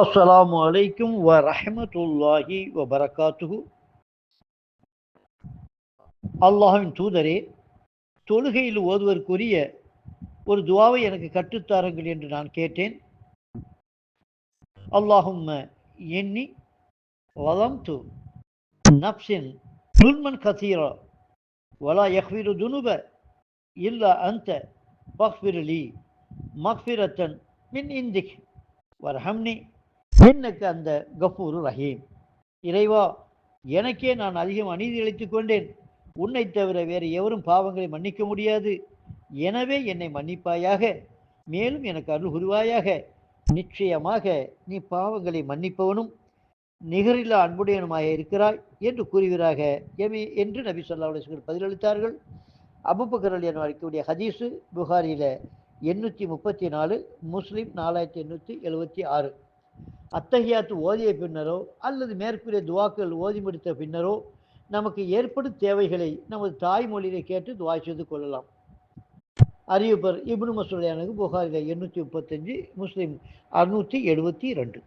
அஸ்ஸலாமு அலைக்கும் வ ரஹமத்துல்லாஹி வ பரகாத்துஹு அல்லாஹின் தூதரே தொழுகையில் ஓதுவதற்குரிய ஒரு துவாவை எனக்கு கற்றுத்தாருங்கள் என்று நான் கேட்டேன். அல்லாஹும் எண்ணி வளம்து நப்சின் துல்மன் கசீரா வலா யஹ்விரு துனுப இல்லா அந்த பக்ஃபிரலி மக்ஃபிரத்தன் மின் இந்திக் வர்ஹம்னி. என்னக்கு அந்த கஃபூரு ரஹீம். இறைவா எனக்கே நான் அதிகம் அநீதி இழைத்துக் கொண்டேன். உன்னை தவிர வேறு எவரும் பாவங்களை மன்னிக்க முடியாது. எனவே என்னை மன்னிப்பாயாக. மேலும் எனக்கு அருள் உருவாயாக நிச்சயமாக நீ பாவங்களை மன்னிப்பவனும் நிகரில்லா அன்புடையனுமாக இருக்கிறாய் என்று கூறுகிறாக எமி என்று நபி சொல்லா பதிலளித்தார்கள். அபுபக்கர் அலி அழைக்கக்கூடிய ஹதீஸு புகாரியில் எண்ணூற்றி முப்பத்தி நாலு முஸ்லீம் நாலாயிரத்தி எண்ணூற்றி எழுபத்தி ஆறு. அத்தகையாத்து ஓதிய பின்னரோ அல்லது மேற்கூறிய துவாக்கள் ஓதி முடித்த பின்னரோ நமக்கு ஏற்படும் தேவைகளை நமது தாய்மொழியிலே கேட்டு துவா செய்து கொள்ளலாம். அறிவிப்பர் இப்னு மசூலியானுக்கு புகாரில் எண்ணூற்றி முப்பத்தஞ்சு முஸ்லீம் அறுநூற்றி எழுபத்தி ரெண்டு